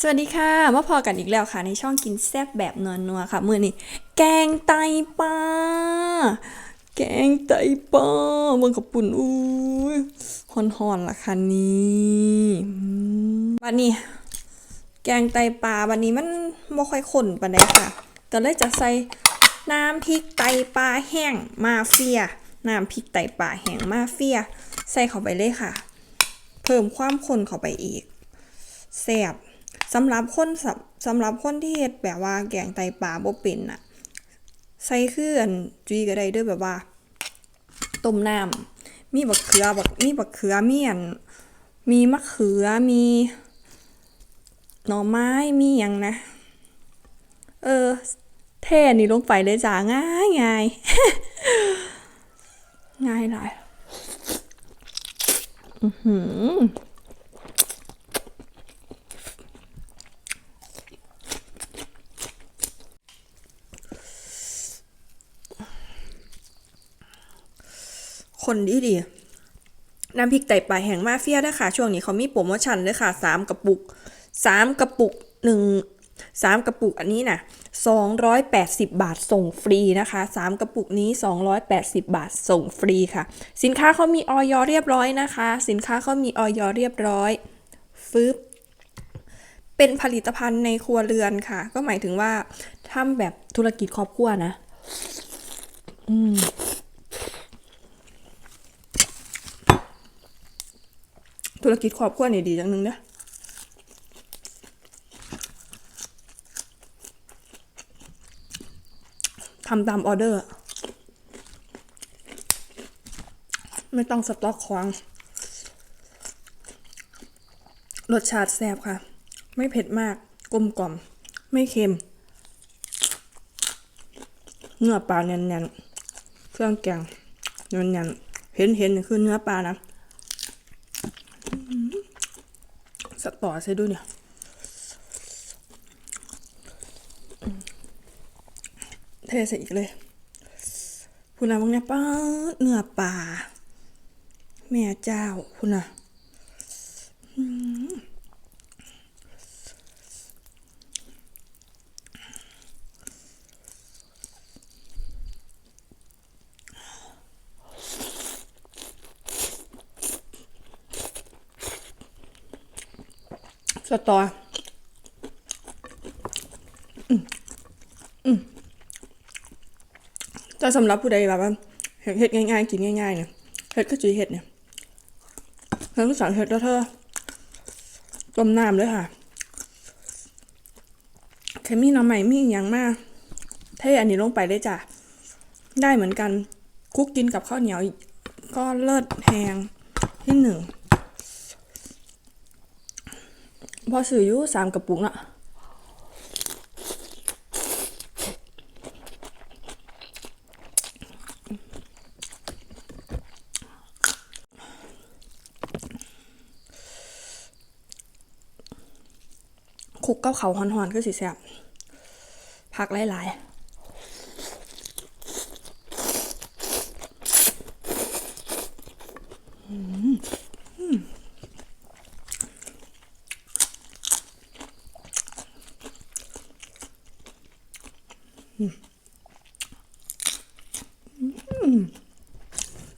สวัสดีค่ะ มาพอกันอีกแล้วค่ะ ในช่องกินแซ่บแบบนัวๆค่ะ มือนี้แกงไตปลาแกงไตปลาเมืองกับปุ่นอุ้ยฮอนๆล่ะค่ะนี่วันนี้ แกงไตปลาวันนี้มันบ่ค่อยข้นปานใดค่ะก็เลยจะใส่น้ำพริกไตปลาแห้งมาเฟียน้ำพริกไตปลาแห้งมาเฟีย ใส่เข้าไปเลยค่ะ เพิ่มความข้นเข้าไปอีกแซ่บ สำหรับคนสำหรับคนที่เฮ็ดแบบว่าแกงไตปลาบ่เป็นน่ะ ใส่เคืออันจุยก็ได้ด้อแบบว่าต้มน้ำมีบักเขือบักมีบักเขือมีอันมีมะเขือมีหน่อไม้มีหยังนะ เออ เทนี่ลงไปเลยจ้าง่ายง่ายง่ายหลายอือหือ คนดีดีน้ำพริกไต่ปลาแห้งมาเฟียด้วยค่ะ ช่วงนี้เขามีโปรโมชั่นเลยค่ะสามกระปุกสามกระปุกหนึ่งสามกระปุกอันนี้น่ะสองร้อยแปดสิบบาทส่งฟรีนะคะสามกระปุกนี้สองร้อยแปดสิบบาทส่งฟรีค่ะ สินค้าเขามีออยเรียบร้อยนะคะ สินค้าเขามีออยเรียบร้อยฟึบเป็นผลิตภัณฑ์ในครัวเรือนค่ะ ก็หมายถึงว่าทำแบบธุรกิจครอบครัวนะ อืม ธุรกิจครอบครัวนี่ดีจังนึงเด้อทำตามออเดอร์ ไม่ต้องสต็อกของรสชาติแซ่บค่ะ ไม่เผ็ดมาก กลมกล่อม ไม่เค็ม เนื้อปลาแน่นๆ เครื่องแกงแน่นๆ เห็นเห็นๆคือเนื้อปลานะ สตอใส่ด้วยเนี่ยเทใส่อีกเลยคุณนะมึงเนี่ยป้าเนื้อปลาแม่เจ้าคุณนะ ตอแต่สำหรับผู้ใดแบบว่าเฮ็ดเฮ็ดง่ายๆ กินง่ายๆเนี่ยเฮ็ดก็จุยเฮ็ดเนี่ยเฮ็ดก็สั่งเฮ็ดแล้วเธอต้มน้ำเลยค่ะแค่มีน้ำใหม่มีอย่างมากเทอันนี้ลงไปเลยจ้ะ ได้เหมือนกันคุกกินกับข้าวเหนียว ก็เลิศแหงที่หนึ่ง พอซื้ออยู่สามกระปุกน่ะคลุกกับเขาหอนๆคือสิแซ่บผักหลายๆ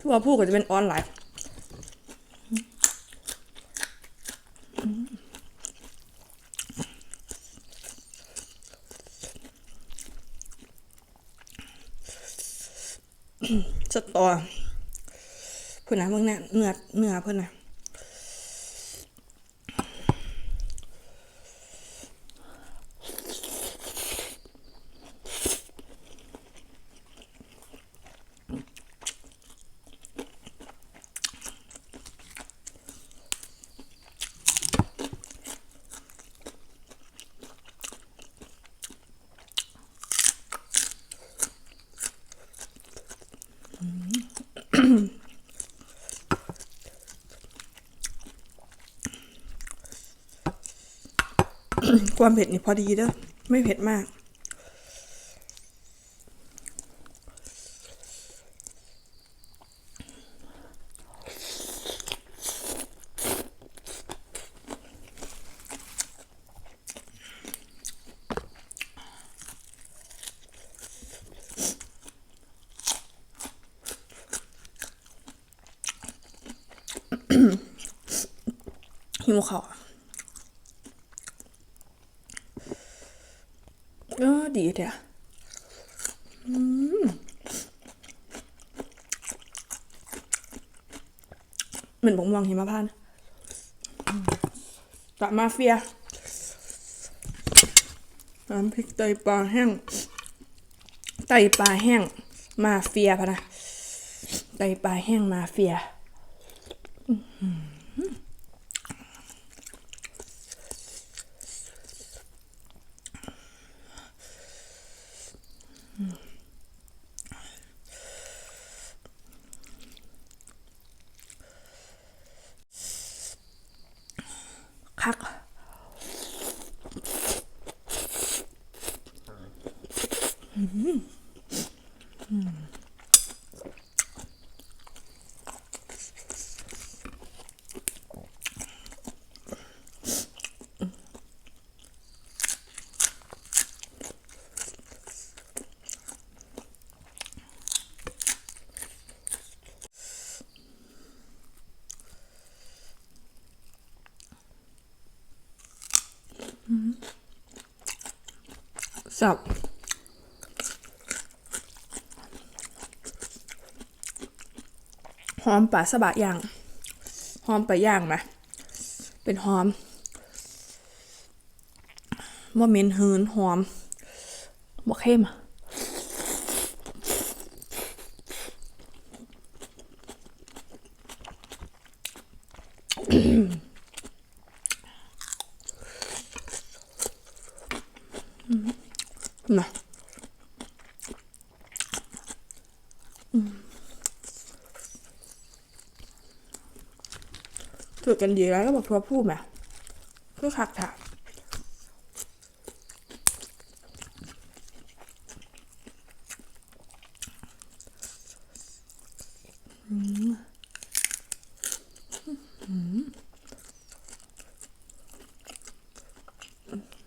ทั่วผู้ก็จะเป็นออนไลน์สตอเพื่อนนะมึงเนี่ยเนื้อเนื้อเพื่อนนะ ความเผ็ดนี่พอดีเด้อไม่เผ็ดมาก หิวขอ ดีเถอะอืมเหมือนบงมองหิมะพานต์อืมาเฟียน้ำพริกไตปลาแห้ง ไตปลาแห้ง มาเฟียพะนะ ไตปลาแห้งมาเฟีย คัก สับหอมปลาสะบะย่างหอมปลาย่างไหมเป็นหอมว่เหม็นหืนหอมบ่เข้มนะอืม ถือกันดีแล้วก็บอกทัวพูดไหมคือคักถา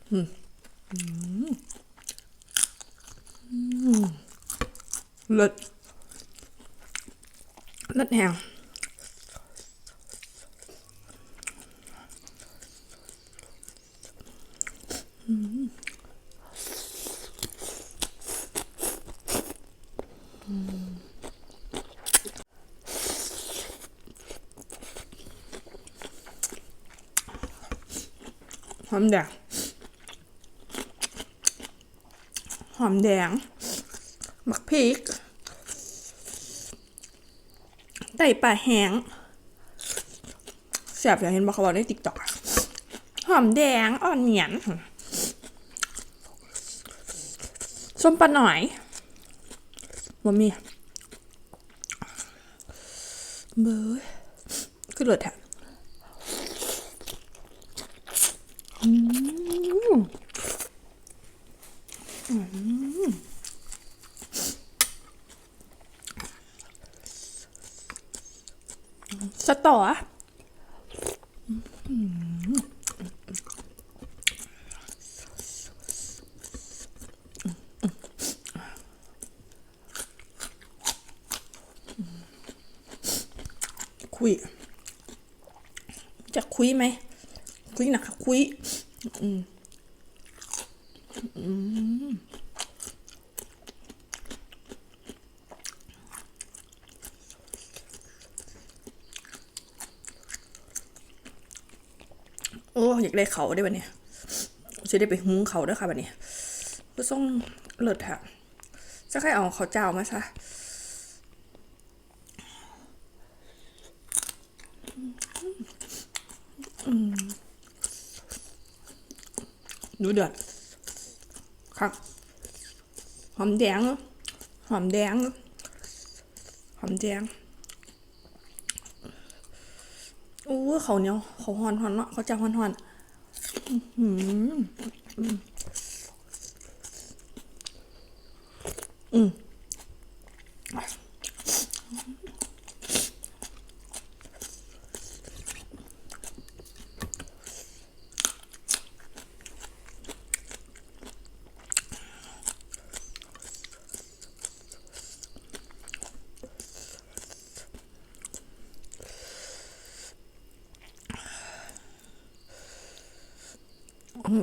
เลิศเลิศ แหงหอมแดง หอมแดงหมักพริก ไต่ปลาแห้งแซ่บอย่างเห็นบอกเขาบอกในติ๊กต็อกหอมแดงอ่อนเหนียนส้มปลาหน่อยบ่มีเบยคือเลือดแทะอืมอืม สตอคุย จะคุยไหม คุยหนักค่ะคุย อืม อืมโอ้อยากได้เขาได้ปะเนี่ยจะได้ไปหุ้งเขาด้วยค่ะบัดนี้ก็ต้องเลิศค่ะจะใครเอาเขาเจ้ามาซะดูเดือดครับหอมแดงหอมแดงหอมแดงโอ้เขาเนียเขาหอนหอนเนาะเขาจะหอนหอน อื้อหืออืม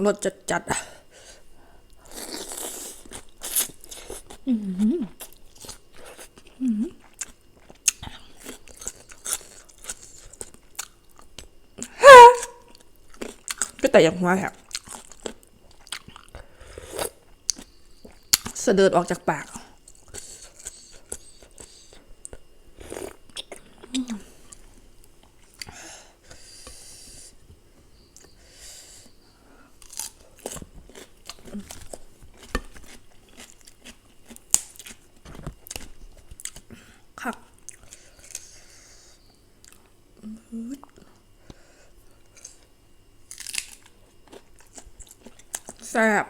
รสจัดจัดๆอะก็แต่อย่างว่าแหบเสดิร์ดออกจากปาก ค่ะ แซ่บ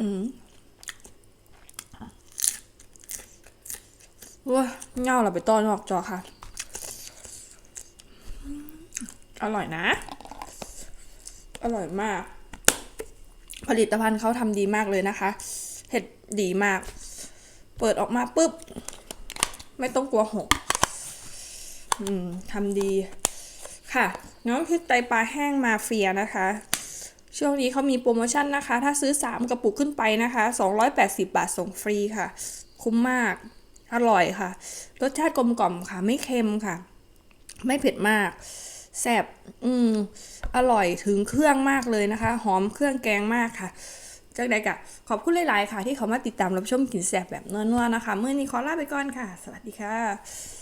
อืมว้าเงาเราไปต้อนออกจอค่ะ อร่อยนะ อร่อยมาก ผลิตภัณฑ์เขาทำดีมากเลยนะคะ เห็ดดีมาก เปิดออกมาปุ๊บ ไม่ต้องกลัวหก ทำดี ค่ะ น้ำพริกไตปลาแห้งมาเฟียนะคะ ช่วงนี้เขามีโปรโมชั่นนะคะ ถ้าซื้อ 3 กระปุกขึ้นไปนะคะ 280 บาทส่งฟรีค่ะ คุ้มมาก อร่อยค่ะ รสชาติกลมกล่อมค่ะ ไม่เค็มค่ะ ไม่เผ็ดมากแซ่บอืม อร่อยถึงเครื่องมากเลยนะคะ หอมเครื่องแกงมากค่ะจากใดกะ ขอบคุณหลาย ๆ ค่ะ ที่เขามาติดตามรับชมกินแซ่บแบบนัว ๆ นะคะ เมื่อนี้ขอลาไปก่อนค่ะ สวัสดีค่ะ